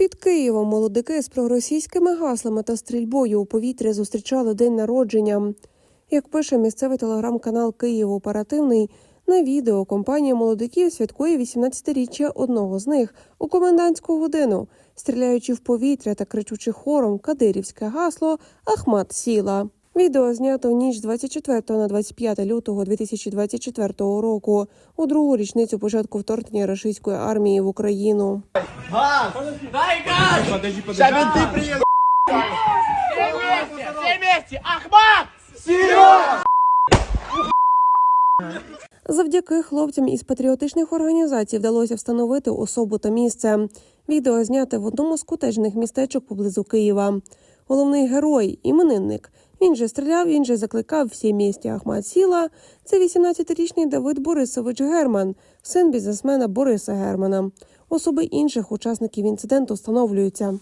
Під Києвом молодики з проросійськими гаслами та стрільбою у повітря зустрічали день народження. Як пише місцевий телеграм-канал Київ Оперативний, на відео компанія молодиків святкує 18-річчя одного з них у комендантську годину, стріляючи в повітря та кричучи хором кадирівське гасло Ахмат сіла. Відео знято в ніч з 24 на 25 лютого 2024 року, у другу річницю початку вторгнення російської армії в Україну. Газ! Дай газ! Подожди, подожди. Сейчас менты приедут! Все вместе! Все вместе! Ахмат! Серега! Завдяки хлопцям із патріотичних організацій вдалося встановити особу та місце. Відео зняте в одному з котежних містечок поблизу Києва. Головний герой, іменинник. Він же стріляв, він же закликав всі місті Ахмат Сіла. Це 18-річний Давид Борисович Герман, син бізнесмена Бориса Германа. Особи інших учасників інциденту встановлюються.